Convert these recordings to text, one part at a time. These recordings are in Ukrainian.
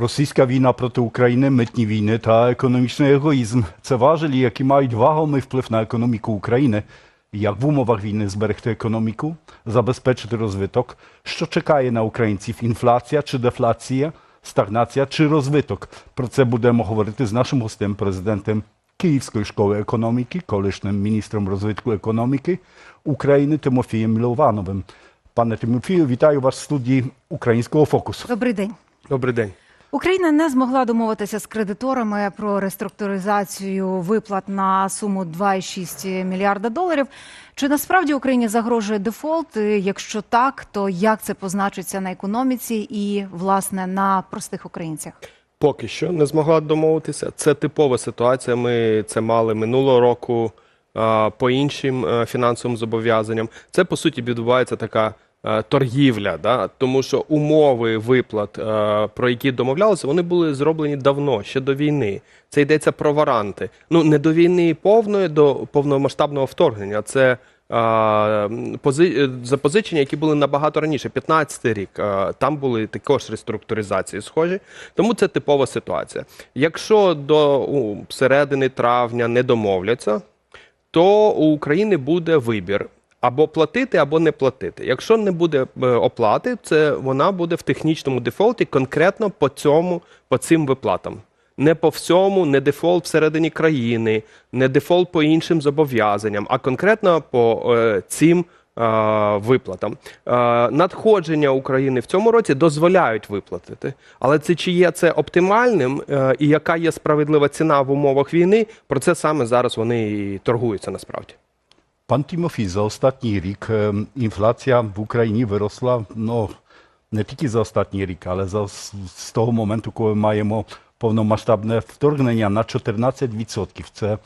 Російська війна проти України, митні війни та економічний егоїзм це важелі, які мають вагомий вплив на економіку України. Як в умовах війни зберегти економіку, забезпечити розвиток, що чекає на українців інфляція чи дефляція, стагнація чи розвиток. Про це будемо говорити з нашим гостем, президентом Київської школи економіки, колишнім міністром розвитку економіки України Тимофієм Міловановим. Пане Тимофію, вітаю вас в студії Українського фокусу. Добрий день. Добрий день. Україна не змогла домовитися з кредиторами про реструктуризацію виплат на суму 2,6 мільярда доларів. Чи насправді Україні загрожує дефолт? Якщо так, то як це позначиться на економіці і власне на простих українцях? Поки що не змогла домовитися. Це типова ситуація. Ми це мали минулого року по іншим фінансовим зобов'язанням. Це по суті відбувається така торгівля, да? тому що умови виплат, про які домовлялися, вони були зроблені давно, ще до війни. Це йдеться про варанти. Ну не до війни повної, до повномасштабного вторгнення. Це а, пози- е, запозичення, які були набагато раніше, 15-й рік. а, Там були також реструктуризації схожі. Тому це типова ситуація. Якщо до у, середини травня не домовляться, то у України буде вибір. Або платити, або не платити. Якщо не буде е, оплати, це вона буде в технічному дефолті конкретно по цьому, по цим виплатам. Не по всьому, не дефолт всередині країни, не дефолт по іншим зобов'язанням, а конкретно по е, цим е, виплатам. Е, надходження України в цьому році дозволяють виплатити. Але це чи є це оптимальним е, і яка є справедлива ціна в умовах війни? Про це саме зараз вони і торгуються насправді. За останній рік е, інфляція в Україні виросла, ну, не тільки за останній рік, але за, з з того моменту, коли маємо повномасштабне вторгнення на 14%. Це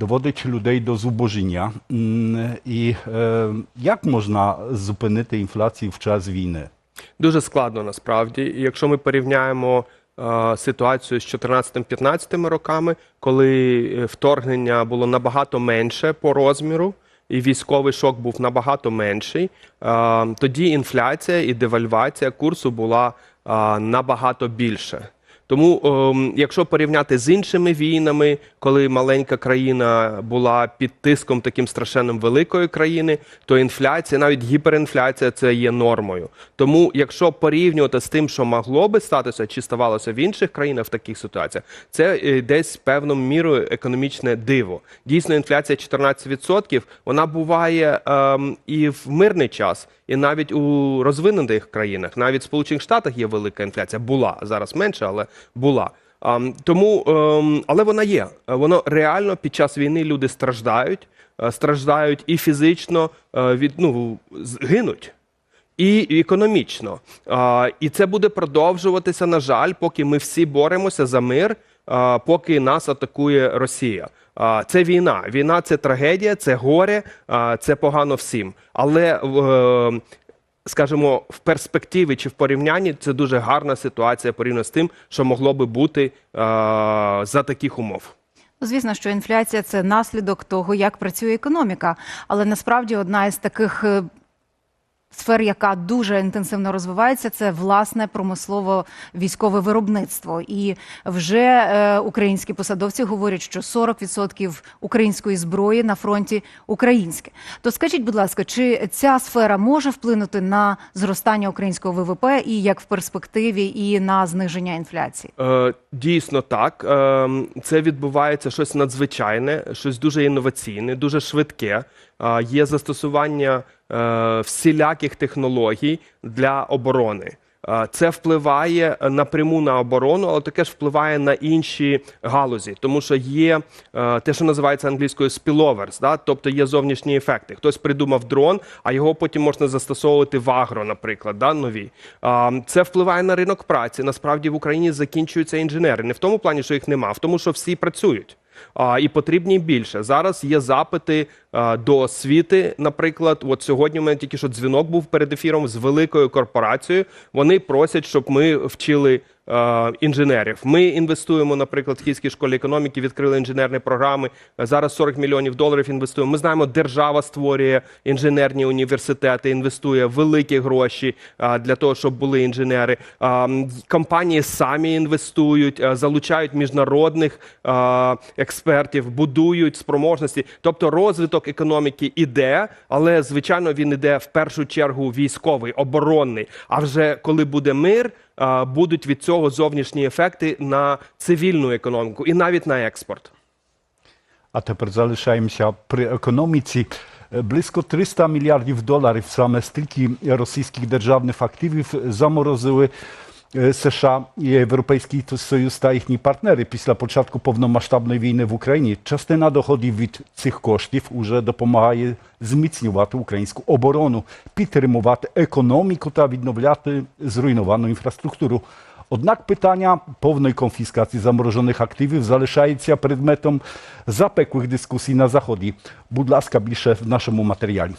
доводить людей до зубожіння. І е, як можна зупинити інфляцію в час війни? Дуже складно насправді. І Якщо ми порівняємо е, ситуацію з 14-15 роками, коли е, вторгнення було набагато менше по розміру, і військовий шок був набагато менший, тоді інфляція і девальвація курсу була набагато більше. Тому, ем, якщо порівняти з іншими війнами, коли маленька країна була під тиском таким страшенним великої країни, то інфляція, навіть гіперінфляція, це є нормою. Тому, якщо порівнювати з тим, що могло би статися чи ставалося в інших країнах в таких ситуаціях, це е, десь певною мірою економічне диво. Дійсно, інфляція 14%, вона буває ем, і в мирний час, і навіть у розвинених країнах, навіть в Сполучених Штатах є велика інфляція. Була зараз менше, але була. Тому, ем, але вона є. Воно реально під час війни люди страждають, е, страждають і фізично е, від ну гинуть. І економічно. І це буде продовжуватися, на жаль, поки ми всі боремося за мир, поки нас атакує Росія. Це війна. Війна це трагедія, це горе, це погано всім. Але е, скажімо, в перспективі чи в порівнянні це дуже гарна ситуація порівняно з тим, що могло би бути е, за таких умов. Ну, Звісно, що інфляція це наслідок того, як працює економіка. Але насправді одна із таких е, сфер, яка дуже інтенсивно розвивається, це власне промислово-військове виробництво. І вже е, українські посадовці говорять, що 40% української зброї на фронті українське. То скажіть, будь ласка, чи ця сфера може вплинути на зростання українського ВВП і як в перспективі, і на зниження інфляції? Е, дійсно так. Е, це відбувається щось надзвичайне, щось дуже інноваційне, дуже швидке. Є застосування е, всіляких технологій для оборони. Це впливає напряму на оборону, але таке ж впливає на інші галузі, тому що є е, те, що називається англійською spillovers, да? тобто є зовнішні ефекти. Хтось придумав дрон, а його потім можна застосовувати в агро, наприклад, да? нові. Це впливає на ринок праці. Насправді в Україні закінчуються інженери. Не в тому плані, що їх нема, а в тому, що всі працюють. І потрібні більше. Зараз є запити до освіти. Наприклад, от сьогодні у мене тільки що дзвінок був перед ефіром з великою корпорацією. Вони просять, щоб ми вчили інженерів. Ми інвестуємо, наприклад, в Київській школі економіки, відкрили інженерні програми. Е, Зараз 40 мільйонів доларів інвестуємо. Ми знаємо, держава створює інженерні університети, інвестує великі гроші е, для того, щоб були інженери. Е, Компанії самі інвестують, е, залучають міжнародних е, експертів, будують спроможності. Тобто розвиток економіки іде, але звичайно він іде в першу чергу військовий, оборонний. А вже коли буде мир, е, будуть від цього зовнішні ефекти на цивільну економіку і навіть на експорт. А тепер залишаємося при економіці. Е, Близько 300 мільярдів доларів саме стільки російських державних активів заморозили е, США і Європейський Союз та їхні партнери після початку повномасштабної війни в Україні. Частина доходів від цих коштів уже допомагає зміцнювати українську оборону, підтримувати економіку та відновляти зруйновану інфраструктуру. Однак питання повної конфіскації заморожених активів залишається предметом запеклих дискусій на заході. Будь ласка, більше в нашому матеріалі.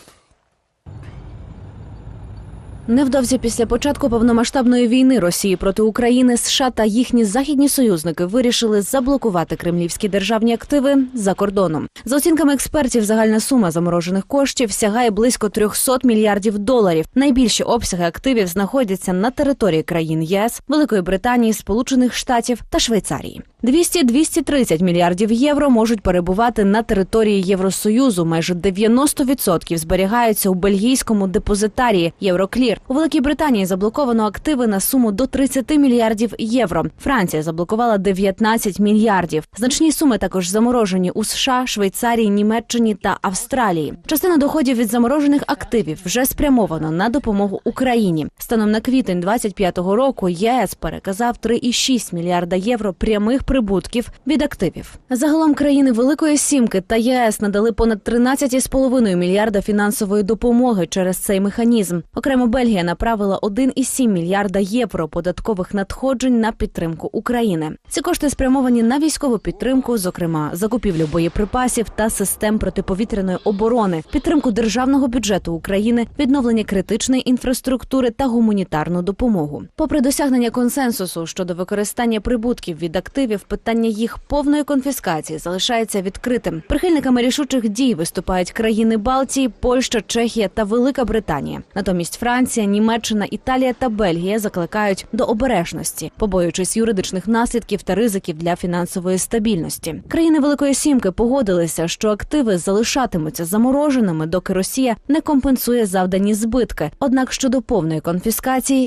Невдовзі після початку повномасштабної війни Росії проти України США та їхні західні союзники вирішили заблокувати кремлівські державні активи за кордоном. За оцінками експертів, загальна сума заморожених коштів сягає близько 300 мільярдів доларів. Найбільші обсяги активів знаходяться на території країн ЄС, Великої Британії, Сполучених Штатів та Швейцарії. 200-230 мільярдів євро можуть перебувати на території Євросоюзу. Майже 90% зберігаються у бельгійському депозитарії Євроклір. У Великій Британії заблоковано активи на суму до 30 мільярдів євро. Франція заблокувала 19 мільярдів. Значні суми також заморожені у США, Швейцарії, Німеччині та Австралії. Частина доходів від заморожених активів вже спрямовано на допомогу Україні. Станом на квітень 25-го року ЄС переказав 3,6 мільярда євро прямих прибутків від активів. Загалом країни Великої Сімки та ЄС надали понад 13,5 мільярда фінансової допомоги через цей механізм. Окремо Бельгія направила 1,7 мільярда євро податкових надходжень на підтримку України. Ці кошти спрямовані на військову підтримку, зокрема закупівлю боєприпасів та систем протиповітряної оборони, підтримку державного бюджету України, відновлення критичної інфраструктури та гуманітарну допомогу. Попри досягнення консенсусу щодо використання прибутків від активів, питання їх повної конфіскації залишається відкритим. Прихильниками рішучих дій виступають країни Балтії, Польща, Чехія та Велика Британія. Натомість Франція, Німеччина, Італія та Бельгія закликають до обережності, побоюючись юридичних наслідків та ризиків для фінансової стабільності. Країни Великої Сімки погодилися, що активи залишатимуться замороженими, доки Росія не компенсує завдані збитки. Однак щодо повної конфіскації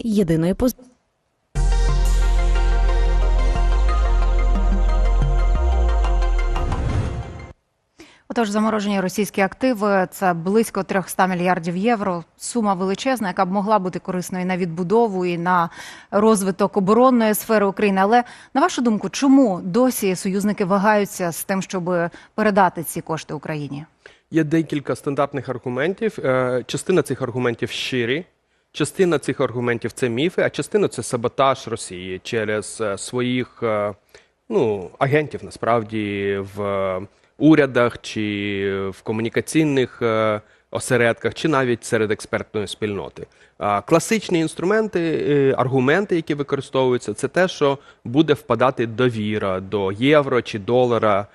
єдиної поз... Отож, заморожені російські активи це близько 300 мільярдів євро. Сума величезна, яка б могла бути корисною на відбудову і на розвиток оборонної сфери України. Але на вашу думку, чому досі союзники вагаються з тим, щоб передати ці кошти Україні? Є декілька стандартних аргументів. Е, Частина цих аргументів щирі, частина цих аргументів це міфи, а частина це саботаж Росії через е, своїх е, ну, агентів насправді в е, урядах чи в комунікаційних осередках, чи навіть серед експертної спільноти. Класичні інструменти, аргументи, які використовуються, це те, що буде впадати довіра до євро чи долара.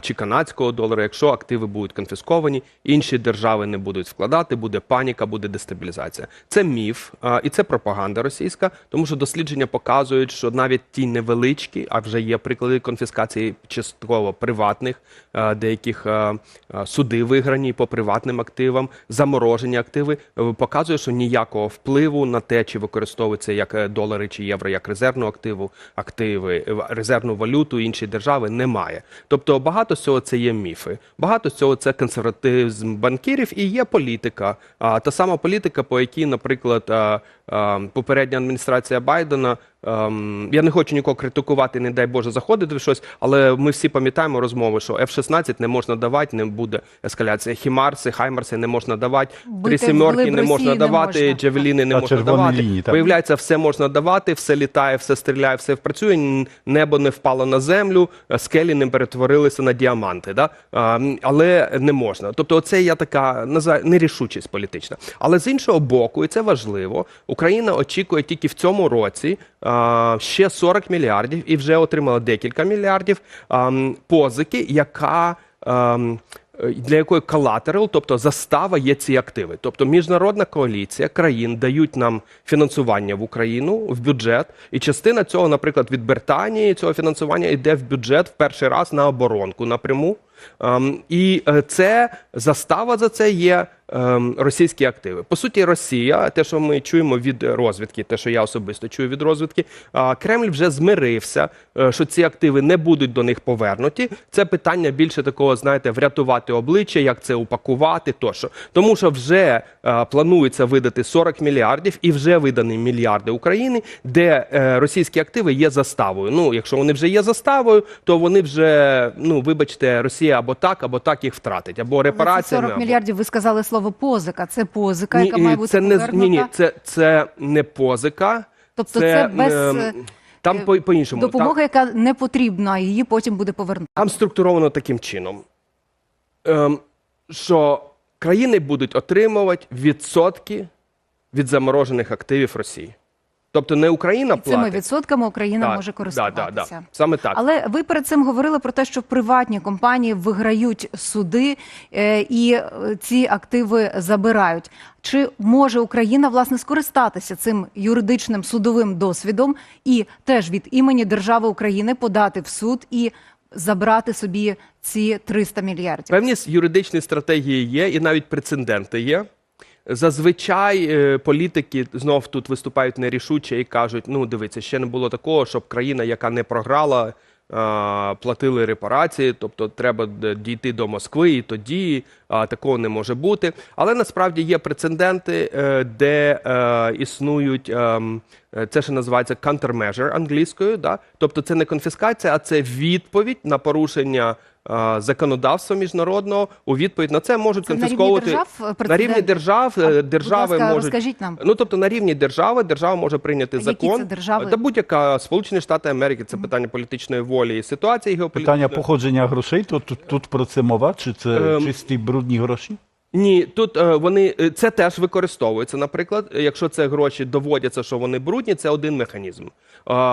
Чи канадського долара, якщо активи будуть конфісковані, інші держави не будуть вкладати, буде паніка, буде дестабілізація. Це міф і це пропаганда російська, тому що дослідження показують, що навіть ті невеличкі, а вже є приклади конфіскації частково приватних, деяких суди виграні по приватним активам, заморожені активи, е, показує, що ніякого впливу на те, чи використовуються як е, долари чи євро, як резервну активу, активи, е, резервну валюту інші держави немає. Тобто багато з цього це є міфи, багато з цього це консерватизм банкірів і є політика. А, та сама політика, по якій, наприклад, попередня адміністрація Байдена. Ем, я не хочу нікого критикувати, не дай Боже, заходити в щось, але ми всі пам'ятаємо розмови, що F-16 не можна давати, не буде ескаляція. Хімарси, Хаймарси не можна давати, три сімерки не можна давати, можна. джавеліни не Та можна давати. лінії, так. Виявляється, все можна давати, все літає, все стріляє, все працює. Небо не впало на землю, е, скелі не перетворилися на діаманти. Да? А, м, але не можна. Тобто, це я така називаю нерішучість політична. Але з іншого боку, і це важливо, Україна очікує тільки в цьому році а, ще 40 мільярдів і вже отримала декілька мільярдів позики, яка для якої колатерал, тобто застава є ці активи. Тобто міжнародна коаліція країн дають нам фінансування в Україну в бюджет, і частина цього, наприклад, від Британії цього фінансування йде в бюджет в перший раз на оборонку напряму. Ем, і е, це застава за це є ем, російські активи. По суті, Росія, те, що ми чуємо від розвідки, те, що я особисто чую від розвідки, Кремль вже змирився, е, що ці активи не будуть до них повернуті. Це питання більше такого, знаєте, врятувати обличчя, як це упакувати, тощо. Тому що вже е, планується видати 40 мільярдів і вже видані мільярди України, де російські активи є заставою. Ну, якщо вони вже є заставою, то вони вже, ну вибачте, Росія або так, або так їх втратить, або Але ці репараціями. 40 або... мільярдів, ви сказали слово позика. Це позика, яка Ні, має бути це не ні, ні, це, це не позика. Тобто це без, ем, е, там по, по-іншому. Допомога, Там, яка не потрібна, її потім буде повернута. там структуровано таким чином, ем, що країни будуть отримувати відсотки від заморожених активів Росії. Тобто не Україна І цими відсотками Україна Так, може да, користуватися. да, да. Саме так. Але ви перед цим говорили про те, що приватні компанії виграють суди е, і е, ці активи забирають. Чи може Україна власне скористатися цим юридичним судовим досвідом і теж від імені держави України подати в суд і забрати собі ці 300 мільярдів? Певні юридичні стратегії є, і навіть прецеденти є. Зазвичай е, політики знов тут виступають нерішуче і кажуть: ну дивіться, ще не було такого, щоб країна, яка не програла, е, платили репарації, тобто треба дійти до Москви, і тоді такого не може бути. Але насправді є прецеденти, е, де існують. ем, Це ще називається countermeasure англійською, да? тобто це не конфіскація, а це відповідь на порушення законодавства міжнародного. У відповідь на це можуть конфісковувати на рівні держав, е, на рівні держав. А, е, будь держави ласка, можуть розкажіть нам. Ну тобто на рівні держави держава може прийняти Які закон. це держави? Та будь-яка Сполучені Штати Америки це питання політичної волі і ситуації геополітичної. Питання походження грошей, то тут, тут про це мова, чи це Ем, чисті брудні гроші? Ні, тут е, вони е, це теж використовується. Наприклад, якщо це гроші доводяться, що вони брудні, це один механізм.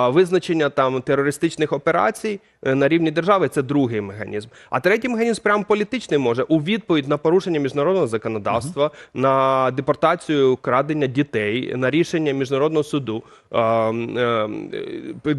Визначення там терористичних операцій е, на рівні держави це другий механізм. А третій механізм прямо політичний може у відповідь на порушення міжнародного законодавства, на депортацію крадення дітей, на рішення міжнародного суду,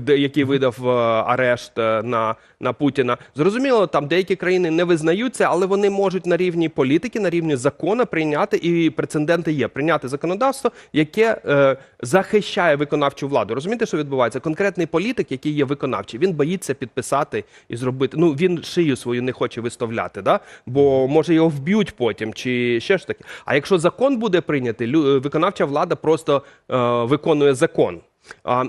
який видав арешт на, на Путіна. Зрозуміло, там деякі країни не визнаються, але вони можуть на рівні політики, на рівні закону прийняти, і прецеденти є прийняти законодавство, яке е, захищає виконавчу владу. Розумієте, що відбувається? Конкретний політик, який є виконавчий, він боїться підписати і зробити. Ну він шию свою не хоче виставляти, да? бо може його вб'ють потім, чи ще ж таке. А якщо закон буде прийнятий, виконавча влада просто е, виконує закон.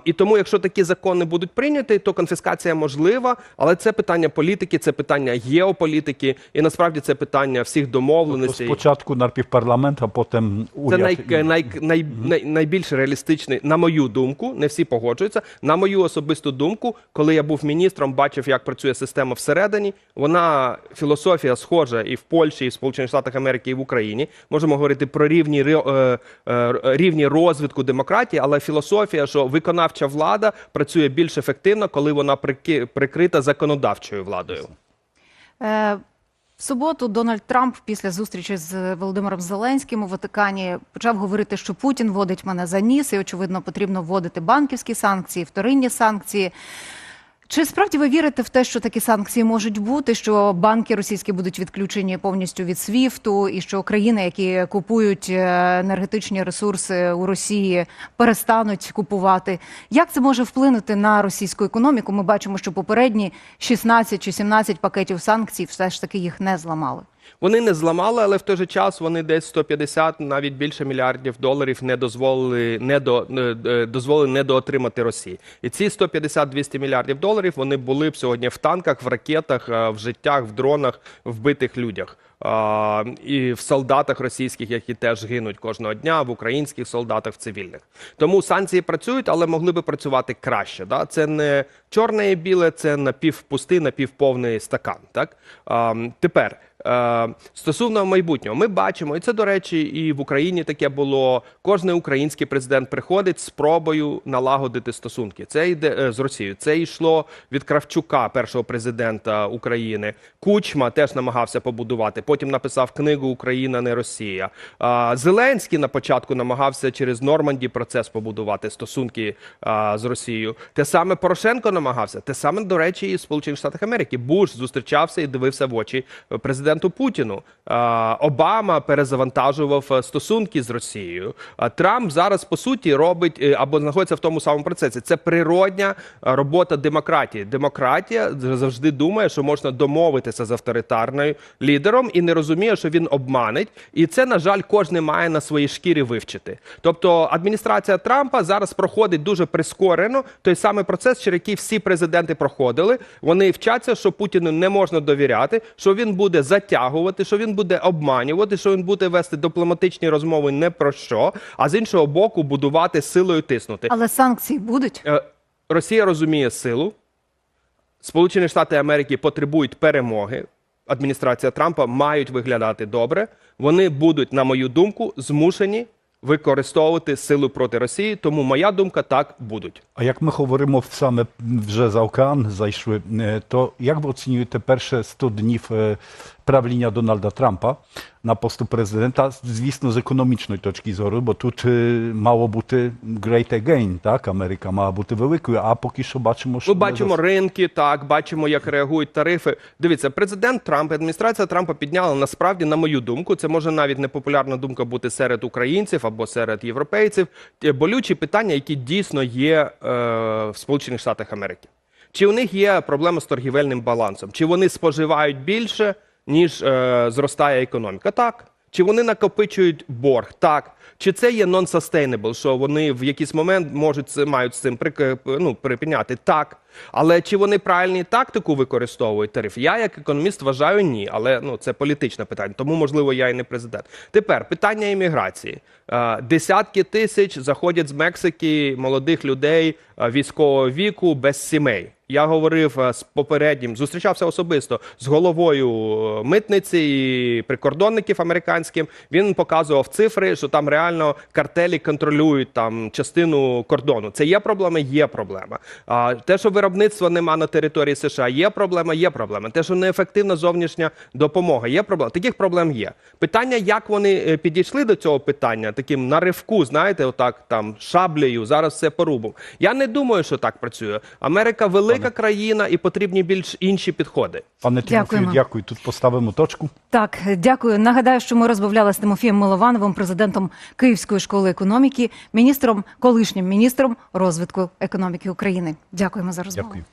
І тому, якщо такі закони будуть прийняті, то конфіскація можлива, але це питання політики, це питання геополітики, і насправді це питання всіх домовленостей. Спочатку напівпарламент, а потім уряд. Це най, най, най, най, найбільш реалістичний, на мою думку, не всі погоджуються. На мою особисту думку, коли я був міністром, бачив, як працює система всередині. Вона філософія схожа і в Польщі, і в Сполучених Штатах Америки, і в Україні. Можемо говорити про рівні е, е, рівні розвитку демократії, але філософія, що виконавча влада працює більш ефективно, коли вона прикрита законодавчою владою. Е, В суботу Дональд Трамп після зустрічі з Володимиром Зеленським у Ватикані почав говорити, що Путін водить мене за ніс, і очевидно потрібно вводити банківські санкції, вторинні санкції. Чи справді ви вірите в те, що такі санкції можуть бути, що банки російські будуть відключені повністю від СВІФТу, і що країни, які купують е, енергетичні ресурси у Росії, перестануть купувати? Як це може вплинути на російську економіку? Ми бачимо, що попередні 16 чи 17 пакетів санкцій все ж таки їх не зламали. Вони не зламали, але в той же час вони десь 150, навіть більше мільярдів доларів не дозволили не до не, е, дозволили недоотримати Росії. І ці 150-200 мільярдів доларів вони були б сьогодні в танках, в ракетах, е, в життях, в дронах, в вбитих людях. І в солдатах російських, які теж гинуть кожного дня, в українських солдатах, в цивільних. Тому санкції працюють, але могли би працювати краще. Да? Це не чорне і біле, це напівпустий, напівповний стакан. Так? Тепер Е, стосовно майбутнього, ми бачимо, і це, до речі, і в Україні таке було. Кожен український президент приходить з спробою налагодити стосунки. Це йде е, з Росією. Це йшло від Кравчука, першого президента України. Кучма теж намагався побудувати. Потім написав книгу Україна не Росія. Зеленський на початку намагався через Норманді процес побудувати стосунки з Росією. Те саме Порошенко намагався. Те саме, до речі, і Сполучених Штатах Америки. Буш зустрічався і дивився в очі президенту Путіну. Обама перезавантажував е, стосунки з Росією. Трамп зараз по суті робить е, або знаходиться в тому самому процесі. Це природня е, робота демократії. Демократія завжди думає, що можна домовитися з авторитарною лідером і не розуміє, що він обманить. І це, на жаль, кожен має на своїй шкірі вивчити. Тобто, адміністрація Трампа зараз проходить дуже прискорено той самий процес, через який всі президенти проходили. Вони вчаться, що Путіну не можна довіряти, що він буде затягувати, що він буде обманювати, що він буде вести дипломатичні розмови не про що, а з іншого боку, будувати силою тиснути. Але санкції будуть? Е, Росія розуміє силу. Сполучені Штати Америки потребують перемоги. Адміністрація Трампа мають виглядати добре. Вони будуть, на мою думку, змушені використовувати силу проти Росії. Тому моя думка так будуть. А як ми говоримо саме вже за океан зайшли, е, то як ви оцінюєте перше 100 днів е, правління Дональда Трампа на посту президента, звісно, з економічної точки зору, бо тут е, мало бути great again, так? Америка мала бути великою, а поки що бачимо, що Ми бачимо ринки, так бачимо, як реагують тарифи. Дивіться, президент Трамп, адміністрація Трампа підняла насправді, на мою думку, це може навіть непопулярна думка бути серед українців або серед європейців. Болючі питання, які дійсно є е, в Сполучених Штатах Америки. Чи у них є проблема з торгівельним балансом? Чи вони споживають більше, ніж е, зростає економіка? Так. Чи вони накопичують борг? Так. Чи це є non-sustainable, що вони в якийсь момент можуть мають з цим ну, припиняти? Так. Але чи вони правильні тактику використовують тариф? Я як економіст вважаю ні, але ну це політичне питання, тому можливо я і не президент. Тепер питання імміграції. Е, Десятки тисяч заходять з Мексики молодих людей е, військового віку без сімей. Я говорив е, з попереднім, зустрічався особисто з головою е, митниці і прикордонників американським. Він показував цифри, що там реально картелі контролюють там частину кордону. Це є проблема, є проблема. А те, що виробництва нема на території США, є проблема, є проблема. Те, що неефективна зовнішня допомога, є проблема. Таких проблем є. Питання, як вони е, підійшли до цього питання, таким на ривку, знаєте, отак там шаблею, зараз все порубом. Я не думаю, що так працює. Америка велика країна і потрібні більш інші підходи. Пане Тимофію, дякую. Тут поставимо точку. Так, дякую. Нагадаю, що ми розмовляли з Тимофієм Миловановим, президентом Київської школи економіки, міністром, колишнім міністром розвитку економіки України. Дякуємо за розмову. Дякую.